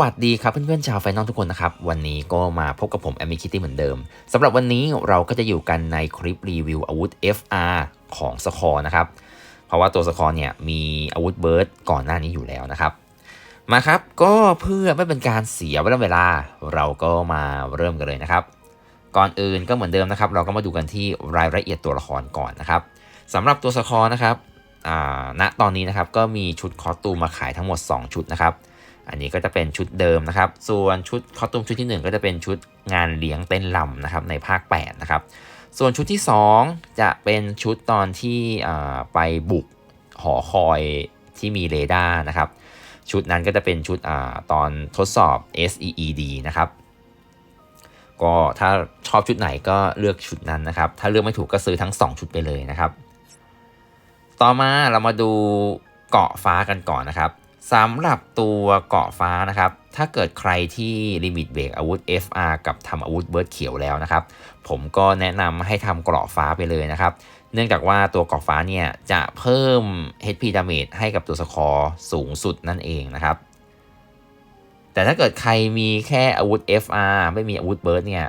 วัสดีครับเพื่อนๆชาวไฟนอลทุกคนนะครับ วันนี้ก็มาพบกับผมแอมมี่คิตตี้เหมือนเดิมสำหรับวันนี้เราก็จะอยู่กันในคลิปรีวิวอาวุธ FR ของสคอนะครับ เพราะว่าตัวสคอเนี่ยมีอาวุธเบิร์ดก่อนหน้านี้อยู่แล้วนะครับ มาครับก็เพื่อไม่เป็นการเสียเวลา เราก็มาเริ่มกันเลยนะครับ ก่อนอื่นก็เหมือนเดิมนะครับ เราก็มาดูกันที่รายละเอียดตัวละครก่อนนะครับสำหรับตัวสคอนะครับณตอนนี้นะครับก็มีชุดคอสตูมมาขายทั้งหมด 2 ชุดนะครับ อันนี้ก็จะเป็นชุดเดิมนะครับ ส่วนชุดคอสตูมชุดที่ 1 ก็จะเป็นชุดงานเลี้ยงเต้นลำนะครับในภาค8นะครับ ส่วนชุดที่ 2 จะเป็นชุดตอนที่ไปบุกหอคอยที่มีเรดาร์นะครับ ชุดนั้นก็จะเป็นชุดอตอนทดสอบ SEED นะครับ ก็ถ้าชอบชุดไหนก็เลือกชุดนั้นนะครับ ถ้าเลือกไม่ถูกก็ซื้อทั้ง 2 ชุดไปเลยนะครับ ต่อมาเรามาดูเกาะฟ้ากันก่อนนะครับ สำหรับตัวเกาะฟ้านะครับ ถ้าเกิดใครที่ลิมิตเบรกอาวุธ FR กับทำอาวุธเบิร์ดเขียวแล้วนะครับ ผมก็แนะนำให้ทำเกราะฟ้าไปเลยนะครับ เนื่องจากว่าตัวเกราะฟ้าเนี่ยจะเพิ่ม HP damage ให้กับตัวสคอร์สูงสุดนั่นเองนะครับ แต่ถ้าเกิดใครมีแค่อาวุธ FR ไม่มีอาวุธเบิร์ดเนี่ย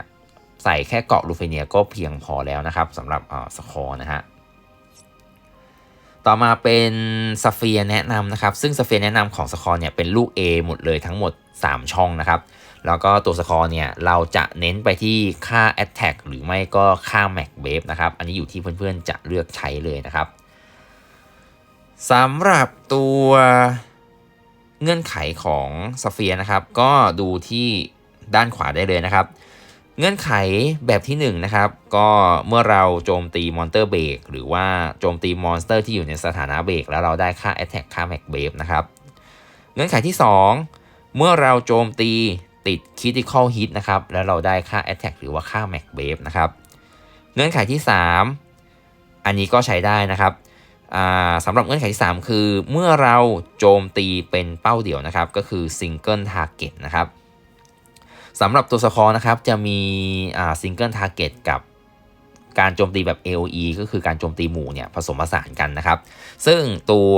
ใส่แค่เกราะลูเฟเนียก็เพียงพอแล้วนะครับสำหรับสคอร์นะฮะ ต่อมาเป็นสเฟียแนะนำนะครับซึ่งสเฟียแนะนำของสคอร์เนี่ยเป็นลูก A หมดเลยทั้งหมด 3 ช่องนะครับแล้วก็ตัวสคอร์เนี่ยเราจะเน้นไปที่ค่า Attack หรือไม่ก็ค่า Mac Wave นะครับอันนี้อยู่ที่เพื่อนๆจะเลือกใช้เลยนะครับสำหรับตัวเงื่อนไขของสเฟียนะครับก็ดูที่ด้านขวาได้เลยนะครับ เงื่อนไขแบบที่1นนะครับ ก็เมื่อเราโจมตีมอนเตอร์เบรกหรือว่าโจมตีมอนสเตอร์ที่อยู่ในสถานะเบรกแล้วเราได้ค่า Attack ค่า Mac b a v e นะครับ เงื่อนไขที่ 2 เมื่อเราโจมตีติด Critical Hit นะครับ แล้วเราได้ค่า Attack หรือว่าค่า Mac b a v e นะครับ เงื่อนไขที่ 3 อันนี้ก็ใช้ได้นะครับสำหรับเงื่อนไขที่ 3 คือ เมื่อเราโจมตีเป็นเป้าเดี่ยวนะครับ ก็คือ Single Target นะครับ สำหรับตัวสคอร์นะครับ จะมีอ่าซิงเกิลทาร์เก็ตกับการโจมตีแบบ AOE ก็คือการโจมตีหมู่เนี่ยผสมผสานกันนะครับ ซึ่งตัว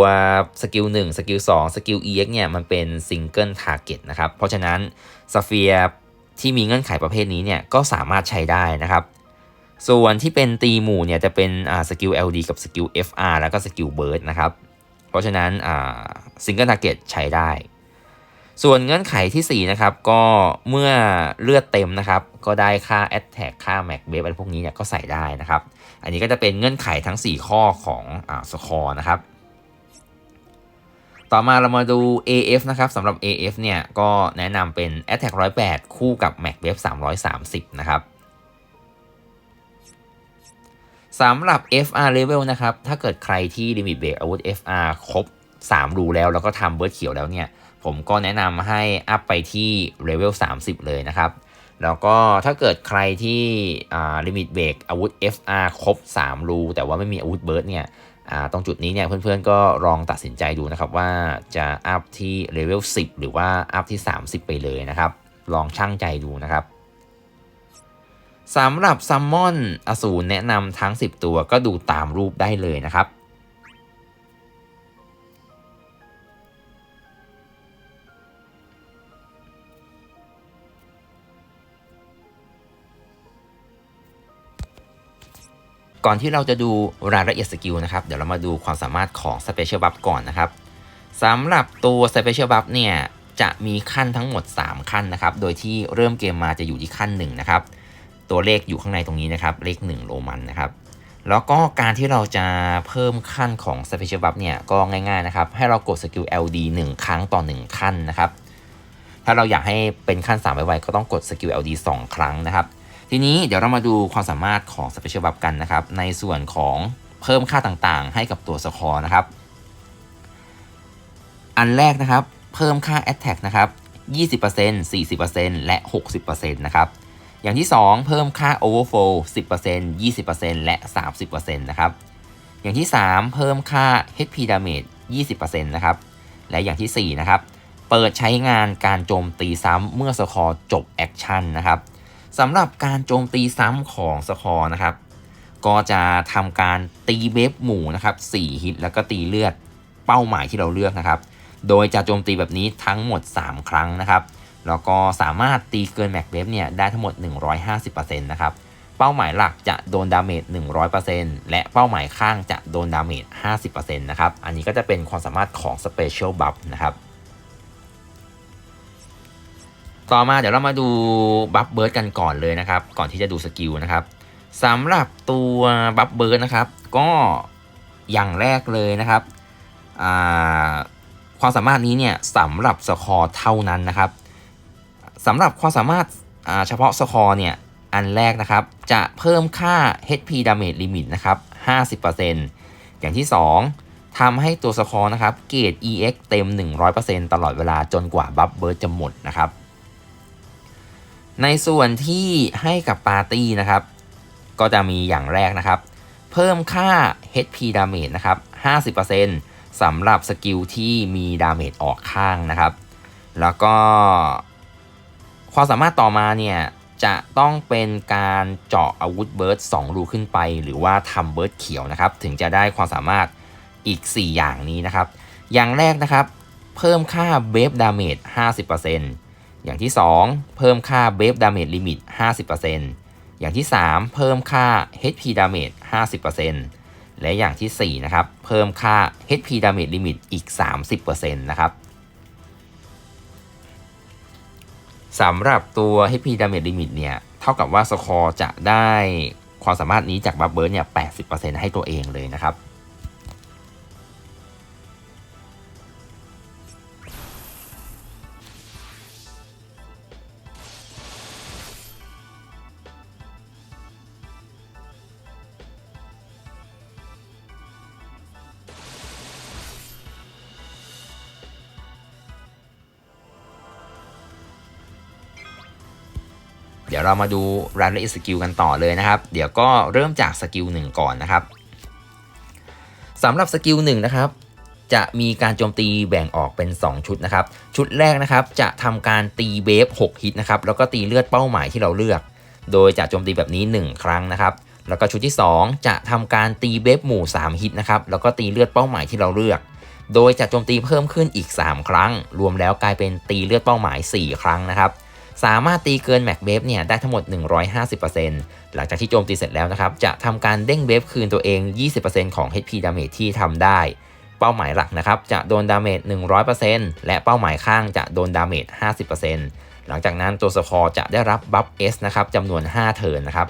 สกิล1สกิล2สกิล EX เนี่ยมันเป็นซิงเกิลทาร์เก็ตนะครับ เพราะฉะนั้นสเฟียที่มีเงื่อนไขประเภทนี้เนี่ยก็สามารถใช้ได้นะครับ ส่วนที่เป็นตีหมู่เนี่ยจะเป็นสกิล LD กับสกิล FR แล้วก็สกิลเบิร์ดนะครับ เพราะฉะนั้นซิงเกิลทาร์เก็ตใช้ได้ ส่วนเงื่อนไขที่ 4 นะครับ ก็เมื่อเลือดเต็มนะครับ ก็ได้ค่า a t t a c ค่า Mac b a อะไรพวกนี้เนี่ยก็ใส่ได้นะครับ อันนี้ก็จะเป็นเงื่อนไขทั้ง 4 ข้อของอ่าสคอร์นะครับ ต่อมาเรามาดู AF นะครับสำหรับ AF เนี่ยก็แนะนำเป็น a t t a c 108 คู่กับ Mac b a 330 นะครับสำหรับ FR level นะครับ ถ้าเกิดใครที่ Limit Break อาวุธ FR ครบ 3 รูแล้ว แล้วก็ทำเบิร์ดเขียวแล้วเนี่ย ผมก็แนะนำให้อัพไปที่เลเวล30 เลยนะครับ แล้วก็ถ้าเกิดใครที่ลิมิตเบรกอาวุธ FR ครบ 3 รู แต่ว่าไม่มีอาวุธเบิร์ดเนี่ยตรงจุดนี้เนี่ยเพื่อนๆก็ลองตัดสินใจดูนะครับว่าจะอัพที่เลเวล10 หรือว่าอัพที่ 30 ไปเลยนะครับ ลองช่างใจดูนะครับสำหรับซัมมอนอสูรแนะนำทั้ง 10 ตัวก็ดูตามรูปได้เลยนะครับ ก่อนที่เราจะดูรายละเอียดสกิลนะครับ เดี๋ยวเรามาดูความสามารถของ Special Buff ก่อนนะครับสำหรับตัว Special Buff เนี่ยจะมีขั้นทั้งหมด 3 ขั้นนะครับ โดยที่เริ่มเกมมาจะอยู่ที่ขั้น1นะครับ ตัวเลขอยู่ข้างในตรงนี้นะครับ เลข 1 โรมันนะครับ แล้วก็การที่เราจะเพิ่มขั้นของ Special Buff เนี่ยก็ง่ายๆนะครับ ให้เรากดสกิล LD 1 ครั้งต่อ 1 ขั้นนะครับ ถ้าเราอยากให้เป็นขั้น 3 ไวๆก็ต้องกดสกิล LD 2 ครั้งนะครับ ทีนี้เดี๋ยวเรามาดูความสามารถของ Special Buff กันนะครับ ในส่วนของเพิ่มค่าต่างๆ ให้กับตัวสคอร์นะครับ อันแรกนะครับ เพิ่มค่า Attack นะครับ 20% 40%และ 60%นะครับอย่างที่ 2 เพิ่มค่า Overflow 10% 20%และ 30%นะครับ อย่างที่ 3 เพิ่มค่า HP Damage 20%นะครับ และอย่างที่ 4 นะครับ เปิดใช้งานการโจมตีซ้ำเมื่อสคอร์จบแอคชั่นนะครับ สำหรับการโจมตีซ้ำของสคอร์นะครับ ก็จะทำการตีเวฟหมู่นะครับ4ฮิตแล้วก็ตีเลือดเป้าหมายที่เราเลือกนะครับ โดยจะโจมตีแบบนี้ทั้งหมด 3 ครั้งนะครับ แล้วก็สามารถตีเกินแม็กเวฟเนี่ยได้ทั้งหมด 150%นะครับ เป้าหมายหลักจะโดนดาเมจ 100%และเป้าหมายข้างจะโดนดาเมจ 50%นะครับ อันนี้ก็จะเป็นความสามารถของ Special Buff นะครับ ต่อมาเดี๋ยวเรามาดูบัฟเบิร์ดกันก่อนเลยนะครับ ก่อนที่จะดูสกิลนะครับสำหรับตัวบัฟเบิร์ดนะครับ ก็อย่างแรกเลยนะครับความสามารถนี้เนี่ยสำหรับสคอร์เท่านั้นนะครับสำหรับความสามารถเฉพาะสคอร์เนี่ย อันแรกนะครับ จะเพิ่มค่า HP damage limit นะครับ 50%อย่างที่ 2ทำให้ตัวสคอร์นะครับ เกรด EX เต็ม 100%ตลอดเวลาจนกว่าบัฟเบิร์ดจะหมดนะครับ ในส่วนที่ให้กับปาร์ตี้นะครับ ก็จะมีอย่างแรกนะครับ เพิ่มค่า HP damage นะครับ 50%สำหรับสกิลที่มีดาเมจออกข้างนะครับ แล้วก็ ความสามารถต่อมาเนี่ยจะต้องเป็นการเจาะอาวุธเบิร์ด2รูขึ้นไป หรือว่าทำเบิร์ดเขียวนะครับ ถึงจะได้ความสามารถอีก 4 อย่างนี้นะครับ อย่างแรกนะครับ เพิ่มค่าเบฟดาเมจ50% อย่างที่ 2 เพิ่มค่าเบฟดาเมจลิมิต50%อย่างที่ 3 เพิ่มค่า HP damage 50%และอย่างที่ 4 นะครับ เพิ่มค่า HP damage limit อีก 30%นะครับสำหรับตัว HP Damage Limit เนี่ยเท่ากับว่าสคอร์จะได้ความสามารถนี้จากบัฟเบิร์เนี่ย 80%ให้ตัวเองเลยนะครับ เดี๋ยวเรามาดูรายละเอียดสกิลกันต่อเลยนะครับ เดี๋ยวก็เริ่มจากสกิลหนึ่งก่อนนะครับสำหรับสกิลหนึ่งนะครับจะมีการโจมตีแบ่งออกเป็น 2 ชุดนะครับ ชุดแรกนะครับจะทำการตีเบฟ6ฮิตนะครับแล้วก็ตีเลือดเป้าหมายที่เราเลือก โดยจะโจมตีแบบนี้ 1 ครั้งนะครับ แล้วก็ชุดที่ 2 จะทำการตีเบฟหมู่ 3 ฮิตนะครับแล้วก็ตีเลือดเป้าหมายที่เราเลือก โดยจะโจมตีเพิ่มขึ้นอีก 3 ครั้ง รวมแล้วกลายเป็นตีเลือดเป้าหมาย 4 ครั้งนะครับ สามารถตีเกินแม็กเบฟเนี่ยได้ทั้งหมด 150%หลังจากที่โจมตีเสร็จแล้วนะครับ จะทำการเด้งเบฟคืนตัวเอง 20%ของ HP damage ที่ทำได้ เป้าหมายหลักนะครับจะโดนดาเมจ 100%และเป้าหมายข้างจะโดนดาเมจ 50%หลังจากนั้นตัวสคอร์จะได้รับบัฟ S นะครับจำนวน 5 เทิร์นนะครับ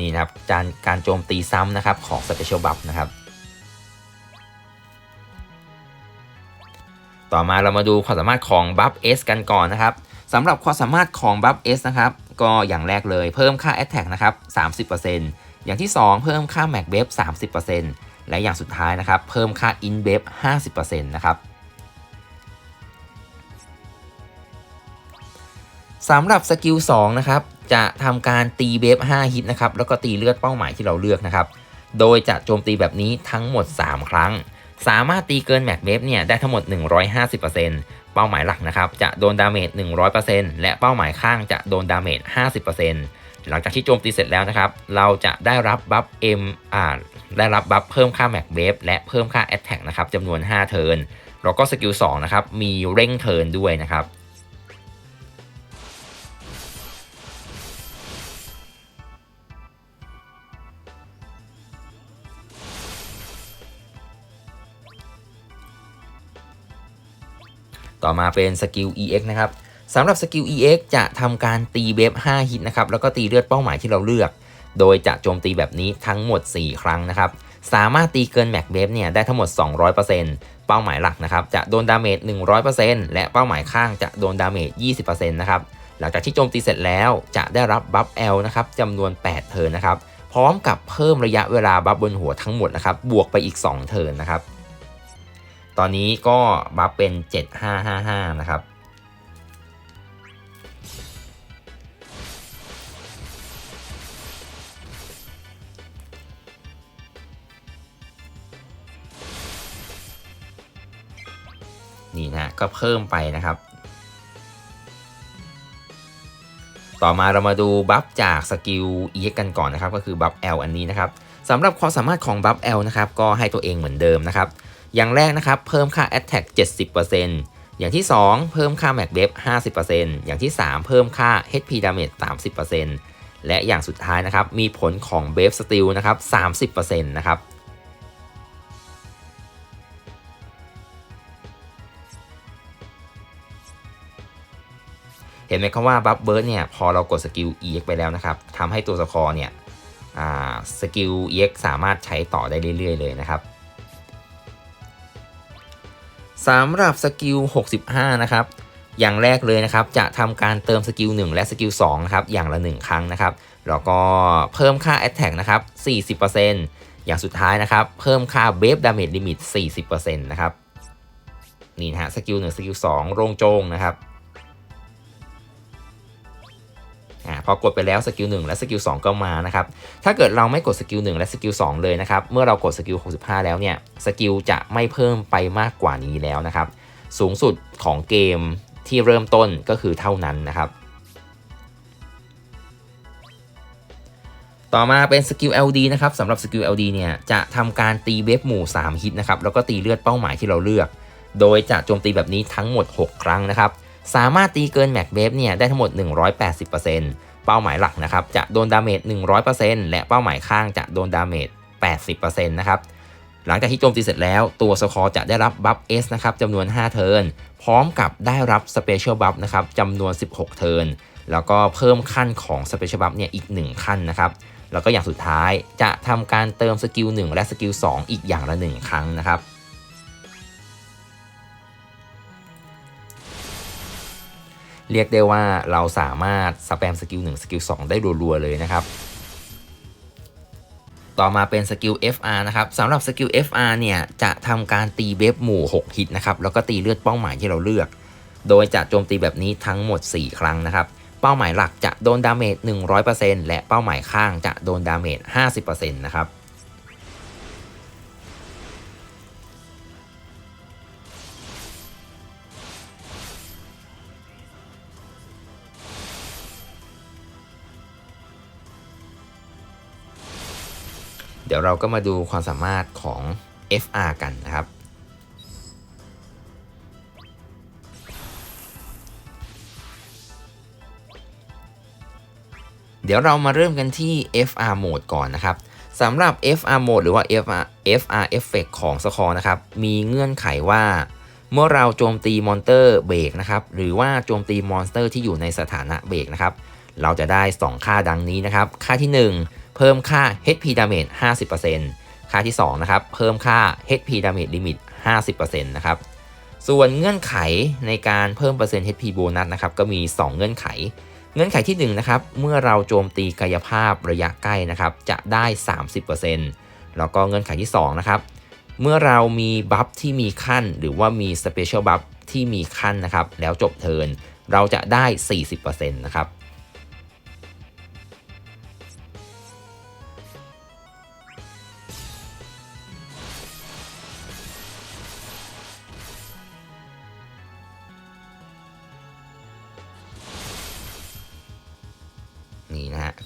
นี่นะครับการการโจมตีซ้ำนะครับของ Special Buff นะครับ ต่อมาเรามาดูความสามารถของ Buff S กันก่อนนะครับสำหรับความสามารถของ Buff S นะครับก็อย่างแรกเลยเพิ่มค่า Attack นะครับ30%อย่างที่ 2 เพิ่มค่า Max b a f 30%และอย่างสุดท้ายนะครับเพิ่มค่า In b a f 50%นะครับสำหรับสกิล2นะครับจะทำการตีเบฟ5ฮิตนะครับแล้วก็ตีเลือดเป้าหมายที่เราเลือกนะครับโดยจะโจมตีแบบนี้ทั้งหมด 3 ครั้ง สามารถตีเกินแม็กเบฟเนี่ยได้ทั้งหมด 150%เป้าหมายหลักนะครับจะโดนดาเมจ 100%และเป้าหมายข้างจะโดนดาเมจ 50%หลังจากที่โจมตีเสร็จแล้วนะครับ เราจะได้รับบัฟ M อ่าได้รับบัฟเพิ่มค่าแม็กเบฟและเพิ่มค่าแอตแทกนะครับจำนวน 5 เทิร์นแล้วก็สกิล2นะครับมีเร่งเทิร์นด้วยนะครับ ต่อมาเป็นสกิล EX นะครับสำหรับสกิล EX จะทำการตีเบฟ5ฮิตนะครับแล้วก็ตีเลือดเป้าหมายที่เราเลือก โดยจะโจมตีแบบนี้ทั้งหมด 4 ครั้งนะครับสามารถตีเกินแม็กเบฟเนี่ยได้ทั้งหมด 200%เป้าหมายหลักนะครับจะโดนดาเมจ 100%และเป้าหมายข้างจะโดนดาเมจ 20%นะครับหลังจากที่โจมตีเสร็จแล้วจะได้รับบัฟ L นะครับจำนวน 8 เทิร์นนะครับพร้อมกับเพิ่มระยะเวลาบัฟบนหัวทั้งหมดนะครับบวกไปอีก 2 เทิร์นนะครับ ตอนนี้ก็บัฟเป็น 7555 นะครับ นี่นะก็เพิ่มไปนะครับ ต่อมาเรามาดูบัฟจากสกิล EX กันก่อนนะครับ ก็คือบัฟ L อันนี้นะครับสำหรับความสามารถของบัฟ L นะครับ ก็ให้ตัวเองเหมือนเดิมนะครับ อย่างแรกนะครับ เพิ่มค่า Attack 70%อย่างที่ 2 เพิ่มค่า Max b a f 50%อย่างที่ 3 เพิ่มค่า HP Damage 30%และอย่างสุดท้ายนะครับ มีผลของ b a f Steel นะครับ 30%นะครับเห็นไหมครับว่าบัฟเบิร์ดเนี่ยพอเรากดสกิล EX ไปแล้วนะครับทำให้ตัวสคอร์เนี่ยสกิล EX สามารถใช้ต่อได้เรื่อย ๆ เลยนะครับ สำหรับสกิล 65 นะครับ อย่างแรกเลยนะครับ จะทำการเติมสกิล 1 และสกิล2นะครับ อย่างละ 1 ครั้งนะครับ แล้วก็เพิ่มค่า Attack นะครับ 40%อย่างสุดท้ายนะครับ เพิ่มค่า b a f Damage Limit 40%นะครับ นี่นะฮะ สกิล 1 สกิล 2 โรงโจงนะครับ อพอกดไปแล้วสกิล1และสกิล2ก็มานะครับถ้าเกิดเราไม่กดสกิล1และสกิล2เลยนะครับเมื่อเรากดสกิล65 แล้วเนี่ยสกิลจะไม่เพิ่มไปมากกว่านี้แล้วนะครับสูงสุดของเกมที่เริ่มต้นก็คือเท่านั้นนะครับ ต่อมาเป็นสกิล LD นะครับสำหรับสกิล LD เนี่ยจะทำการตีเวฟหมู่ 3 ฮิตนะครับแล้วก็ตีเลือดเป้าหมายที่เราเลือก โดยจะโจมตีแบบนี้ทั้งหมด 6 ครั้งนะครับ สามารถตีเกินแม็กเบฟเนี่ยได้ทั้งหมด 180%เป้าหมายหลักนะครับจะโดนดาเมจ 100%และเป้าหมายข้างจะโดนดาเมจ 80%นะครับหลังจากที่โจมตีเสร็จแล้วตัวสคอร์จะได้รับบัฟเอสนะครับจำนวน 5 เทิร์นพร้อมกับได้รับสเปเชียลบัฟนะครับจำนวน 16 เทิร์นแล้วก็เพิ่มขั้นของสเปเชียลบัฟเนี่ยอีก 1 ขั้นนะครับแล้วก็อย่างสุดท้ายจะทำการเติมสกิล1และสกิล2อีกอย่างละ 1 ครั้งนะครับ เรียกได้ว่าเราสามารถสแปมสกิล1สกิล2ได้รัวๆเลยนะครับ ต่อมาเป็นสกิล FR นะครับสำหรับสกิล FR เนี่ยจะทำการตีเบฟหมู่ 6 ฮิตนะครับแล้วก็ตีเลือดเป้าหมายที่เราเลือก โดยจะโจมตีแบบนี้ทั้งหมด 4 ครั้งนะครับเป้าหมายหลักจะโดนดาเมจ100%และเป้าหมายข้างจะโดนดาเมจ50%นะครับ ดี๋ยวเราก็มาดูความสามารถของ FR กันนะครับ เดี๋ยวเรามาเริ่มกันที่ FR Mode ก่อนนะครับสำหรับ FR Mode หรือว่า FR FR Effect ของสคอนะครับ มีเงื่อนไขว่า เมื่อเราโจมตีมอนเตอร์เบรกนะครับ หรือว่าโจมตีมอนสเตอร์ที่อยู่ในสถานะเบรกนะครับ เราจะได้ 2 ค่าดังนี้นะครับ ค่าที่ 1 เพิ่มค่า HP damage 50%ค่าที่ 2 นะครับ เพิ่มค่า HP damage limit 50%นะครับ ส่วนเงื่อนไขในการเพิ่มเปอร์เซ็นต์ HP โบนัสนะครับ ก็มี 2 เงื่อนไข เงื่อนไขที่ 1 นะครับ เมื่อเราโจมตีกายภาพระยะใกล้นะครับ จะได้ 30%แล้วก็เงื่อนไขที่ 2 นะครับ เมื่อเรามีบัฟที่มีขั้น หรือว่ามีสเปเชียลบัฟที่มีขั้นนะครับ แล้วจบเทิร์น เราจะได้ 40%นะครับ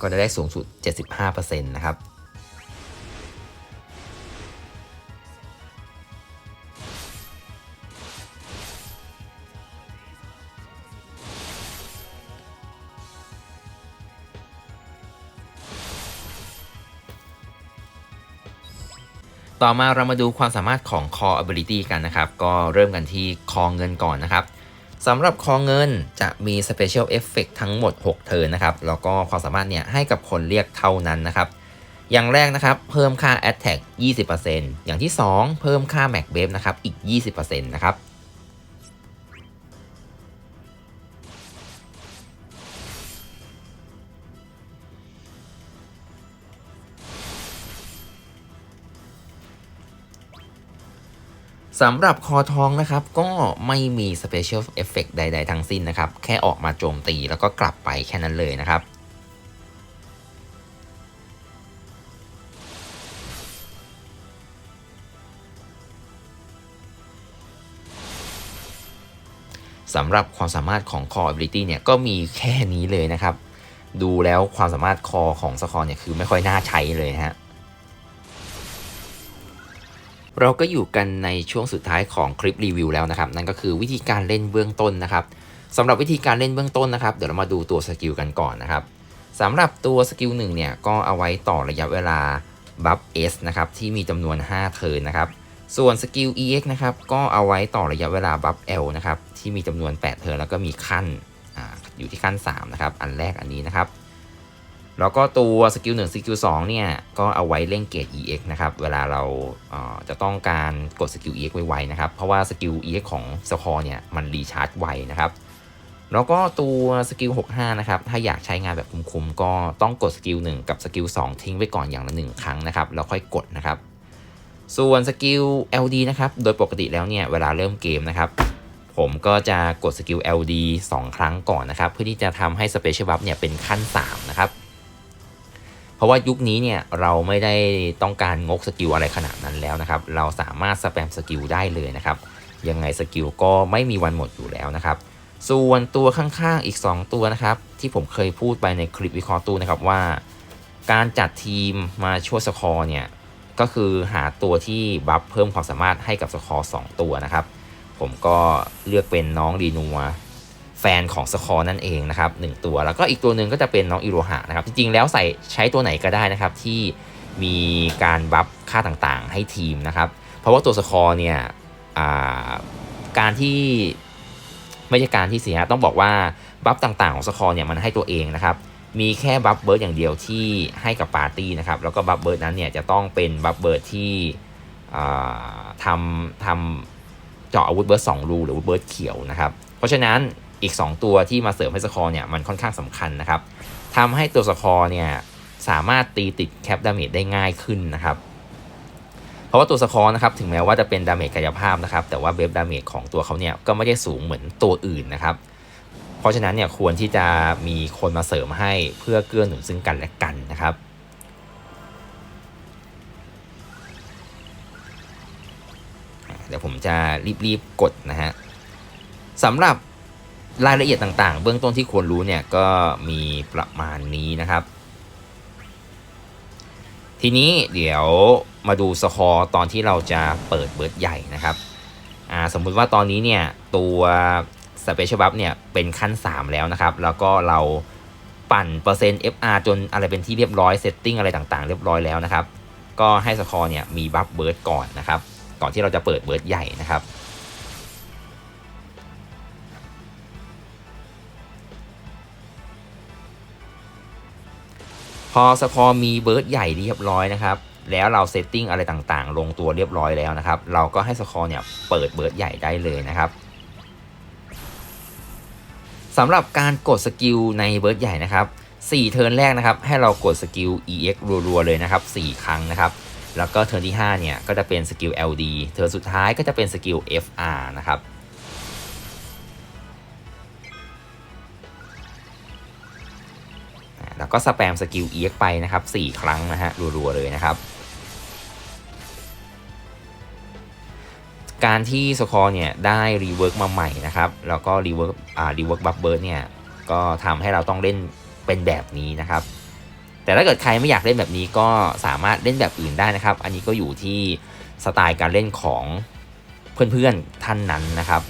ก็จะได้สูงสุด 75%นะครับต่อมาเรามาดูความสามารถของ Core Ability กันนะครับ ก็เริ่มกันที่คอเงินก่อนนะครับ สำหรับคอเงินจะมี Special Effect ทั้งหมด 6 เทิร์นนะครับ แล้วก็ความสามารถเนี่ยให้กับคนเรียกเท่านั้นนะครับ อย่างแรกนะครับ เพิ่มค่า Attack 20%อย่างที่ 2 เพิ่มค่า Mac b a f นะครับอีก 20%นะครับ สำหรับคอทองนะครับ ก็ไม่มี Special Effect ใด ๆ ทั้งสิ้นนะครับ แค่ออกมาโจมตีแล้วก็กลับไปแค่นั้นเลยนะครับ สำหรับความสามารถของ Core Ability เนี่ย ก็มีแค่นี้เลยนะครับ ดูแล้วความสามารถคอของสคอร์เนี่ยคือไม่ค่อยน่าใช้เลยฮะ เราก็อยู่กันในช่วงสุดท้ายของคลิปรีวิวแล้วนะครับ นั่นก็คือวิธีการเล่นเบื้องต้นนะครับสำหรับวิธีการเล่นเบื้องต้นนะครับ เดี๋ยวเรามาดูตัวสกิลกันก่อนนะครับสำหรับตัวสกิลหนึ่งเนี่ยก็เอาไว้ต่อระยะเวลาบัฟ S นะครับที่มีจำนวน 5 เทิร์นนะครับ ส่วนสกิล EX นะครับก็เอาไว้ต่อระยะเวลาบัฟ L นะครับที่มีจำนวน 8 เทิร์นแล้วก็มีขั้นออยู่ที่ขั้น 3 นะครับ อันแรกอันนี้นะครับ แล้วก็ตัวสกิล1สกิล2เนี่ย ก็เอาไว้เล่นเกรด EX นะครับ เวลาเราจะต้องการกดสกิล EX ไวๆนะครับ เพราะว่าสกิล EX ของสคอร์เนี่ย มันรีชาร์จไวนะครับ แล้วก็ตัวสกิล65 นะครับ ถ้าอยากใช้งานแบบคุ้มๆ ก็ต้องกดสกิล1กับสกิล2ทิ้งไว้ก่อนอย่างละ 1 ครั้งนะครับ แล้วค่อยกดนะครับ ส่วนสกิล LD นะครับ โดยปกติแล้วเนี่ย เวลาเริ่มเกมนะครับผมก็จะกดสกิล LD 2 ครั้งก่อนนะครับ เพื่อที่จะทำให้ Special Buff เนี่ยเป็นขั้น 3 นะครับ เพราะว่ายุคนี้เนี่ยเราไม่ได้ต้องการงกสกิลอะไรขนาดนั้นแล้วนะครับ เราสามารถสแปมสกิลได้เลยนะครับ ยังไงสกิลก็ไม่มีวันหมดอยู่แล้วนะครับ ส่วนตัวข้างๆอีก 2 ตัวนะครับ ที่ผมเคยพูดไปในคลิปวิเคราะห์ตู้นะครับว่า การจัดทีมมาช่วยสคอร์เนี่ยก็คือหาตัวที่บัฟเพิ่มความสามารถให้กับสคอร์2ตัวนะครับ ผมก็เลือกเป็นน้องดีนัว แฟนของสคอร์นั่นเองนะครับหตัว แล้วก็อีกตัวหนึ่งก็จะเป็นน้องอิโรหะนะครับ จริงๆ แล้วใส่ใช้ตัวไหนก็ได้นะครับ ที่มีการบัฟค่าต่างๆ ให้ทีมนะครับ เพราะว่าตัวสคอร์เนี่ยการที่ไม่ใช่การที่เสียต้องบอกว่าบัฟต่างๆของสคอร์เนี่ยมันให้ตัวเองนะครับมีแค่บัฟเบิร์ดอย่างเดียวที่ให้กับปาร์ตี้นะครับแล้วก็บัฟเบิร์ดนั้นเนี่ยจะต้องเป็นบัฟเบิร์ดที่ทำทำเจาะอาวุธเบิร์ดสองรูหรือเบิร์ดเขียวนะครับ เพราะฉะนั้น อีก 2 ตัวที่มาเสริมให้สคอร์เนี่ยมันค่อนข้างสำคัญนะครับทำให้ตัวสคอร์เนี่ยสามารถตีติดแคปดาเมจได้ง่ายขึ้นนะครับ เพราะว่าตัวสคอร์นะครับถึงแม้ว่าจะเป็นดาเมจกายภาพนะครับ แต่ว่าเบฟดาเมจของตัวเขาเนี่ยก็ไม่ได้สูงเหมือนตัวอื่นนะครับ เพราะฉะนั้นเนี่ยควรที่จะมีคนมาเสริมให้เพื่อเกื้อหนุนซึ่งกันและกันนะครับเดี๋ยวผมจะรีบๆกดนะฮะสำหรับ รายละเอียดต่างๆ เบื้องต้นที่ควรรู้เนี่ยก็มีประมาณนี้นะครับ ทีนี้เดี๋ยวมาดูสคอร์ตอนที่เราจะเปิดเบิร์ดใหญ่นะครับสมมุติว่าตอนนี้เนี่ยตัวสเปเชียลบัฟเนี่ยเป็นขั้น 3 แล้วนะครับ แล้วก็เราปั่นเปอร์เซ็นต์ FR จนอะไรเป็นที่เรียบร้อยเซตติ้งอะไรต่างๆ เรียบร้อยแล้วนะครับ ก็ให้สคอร์เนี่ยมีบัฟเบิร์ดก่อนนะครับ ก่อนที่เราจะเปิดเบิร์ดใหญ่นะครับ อสคอร์มีเบิร์ดใหญ่เรียบร้อยนะครับ แล้วเราเซตติ้งอะไรต่างๆ ลงตัวเรียบร้อยแล้วนะครับ เราก็ให้สคอร์เนี่ยเปิดเบิร์ดใหญ่ได้เลยนะครับสำหรับการกดสกิลในเบิร์ดใหญ่นะครับ4เทิร์นแรกนะครับ ให้เรากดสกิล EX รัวๆเลยนะครับ 4 ครั้งนะครับ แล้วก็เทิร์นที่ 5 เนี่ย ก็จะเป็นสกิล LD เทิร์นสุดท้ายก็จะเป็นสกิล FR นะครับ ก็สแปมสกิล EX ไปนะครับ4ครั้งนะฮะรัวๆเลยนะครับ การที่สคอร์เนี่ยได้รีเวิร์กมาใหม่นะครับแล้วก็รีเวิร์กอ่ารีเวิร์กบัฟเบิร์ดเนี่ยก็ทำให้เราต้องเล่นเป็นแบบนี้นะครับ แต่ถ้าเกิดใครไม่อยากเล่นแบบนี้ก็สามารถเล่นแบบอื่นได้นะครับ อันนี้ก็อยู่ที่สไตล์การเล่นของเพื่อนๆท่านนั้นนะครับ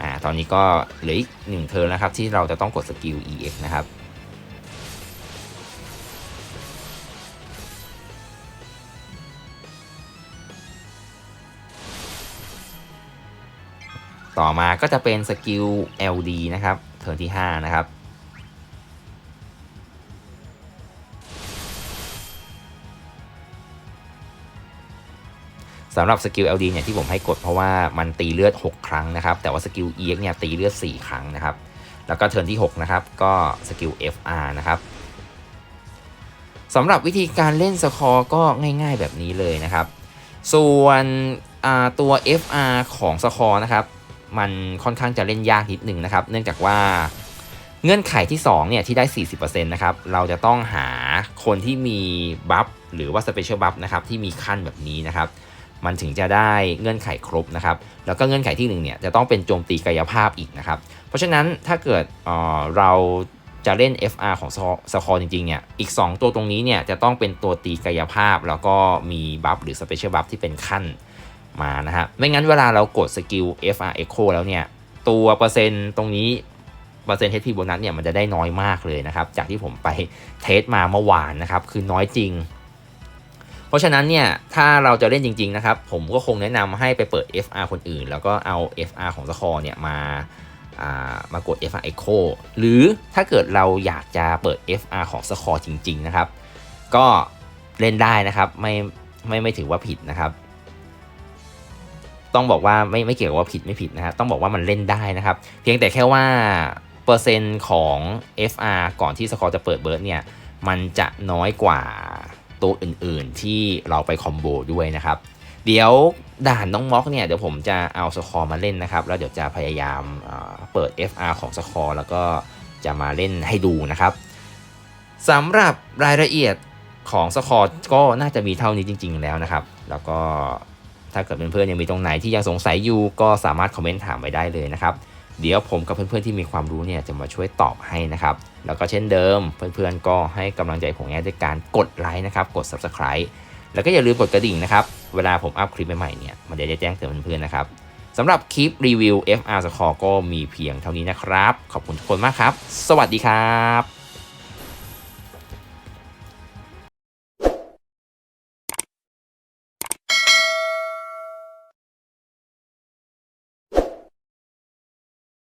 อ่าตอนนี้ก็เหลืออีกหนึ่งเทิร์นแล้วครับ ที่เราจะต้องกดสกิล EX นะครับต่อมาก็จะเป็นสกิล LD นะครับ เทิร์นที่ 5 นะครับ สำหรับสกิล LD เนี่ยที่ผมให้กดเพราะว่ามันตีเลือด 6 ครั้งนะครับ แต่ว่าสกิล EX เนี่ยตีเลือด 4 ครั้งนะครับ แล้วก็เทิร์นที่ 6 นะครับ ก็สกิล FR นะครับสำหรับวิธีการเล่นสคอร์ก็ง่ายๆแบบนี้เลยนะครับ ส่วนตัว FR ของสคอร์นะครับ มันค่อนข้างจะเล่นยากนิดหนึ่งนะครับ เนื่องจากว่าเงื่อนไขที่2เนี่ยที่ได้ 40%นะครับ เราจะต้องหาคนที่มีบัฟหรือว่าสเปเชียลบัฟนะครับที่มีขั้นแบบนี้นะครับ มันถึงจะได้เงื่อนไขครบนะครับ แล้วก็เงื่อนไขที่1เนี่ยจะต้องเป็นโจมตีกายภาพอีกนะครับ เพราะฉะนั้นถ้าเกิดเเราจะเล่น FR ของสคอร์จริงๆเนี่ย อีก 2 ตัวตรงนี้เนี่ยจะต้องเป็นตัวตีกายภาพ แล้วก็มีบัฟหรือ Special Buff ที่เป็นขั้นมานะฮะ ไม่งั้นเวลาเรากดสกิล FR Echo แล้วเนี่ย ตัวเปอร์เซ็นต์ตรงนี้เปอร์เซ็นต์ HP โบนัสเนี่ยมันจะได้น้อยมากเลยนะครับ จากที่ผมไปเทสมาเมื่อวานนะครับ คือน้อยจริง เพราะฉะนั้นเนี่ยถ้าเราจะเล่นจริง ๆ นะครับ ผมก็คงแนะนำให้ไปเปิด FR คนอื่น แล้วก็เอา FR ของสคอร์เนี่ยมามากด FR Echo หรือถ้าเกิดเราอยากจะเปิด FR ของสคอร์จริง ๆ นะครับ ก็เล่นได้นะครับไม่ไม่ไม่ถือว่าผิดนะครับ ต้องบอกว่าไม่ไม่เกี่ยวกับว่าผิดไม่ผิดนะครับต้องบอกว่ามันเล่นได้นะครับ เพียงแต่แค่ว่าเปอร์เซ็นต์ของ FR ก่อนที่สกอร์จะเปิดเบิร์ดเนี่ย มันจะน้อยกว่า ตัวอื่นๆที่เราไปคอมโบด้วยนะครับ เดี๋ยวด่านน้องม็อกเนี่ยเดี๋ยวผมจะเอาสคอร์มาเล่นนะครับ แล้วเดี๋ยวจะพยายามเปิด FR ของสคอร์แล้วก็จะมาเล่นให้ดูนะครับสำหรับรายละเอียดของสคอร์ก็น่าจะมีเท่านี้จริง ๆ แล้วนะครับ แล้วก็ถ้าเกิดเพื่อนๆยังมีตรงไหนที่ยังสงสัยอยู่ก็สามารถคอมเมนต์ถามไว้ได้เลยนะครับ เดี๋ยวผมกับเพื่อนๆที่มีความรู้เนี่ยจะมาช่วยตอบให้นะครับ แล้วก็เช่นเดิม เพื่อนๆก็ให้กำลังใจผมด้วยการกดไลค์นะครับ กด Subscribe แล้วก็อย่าลืมกดกระดิ่งนะครับ เวลาผมอัพคลิปใหม่ๆเนี่ย มันจะได้แจ้งเตือนเพื่อนๆนะครับสำหรับคลิปรีวิว FR Score ก็มีเพียงเท่านี้นะครับ ขอบคุณทุกคนมากครับ สวัสดีครับ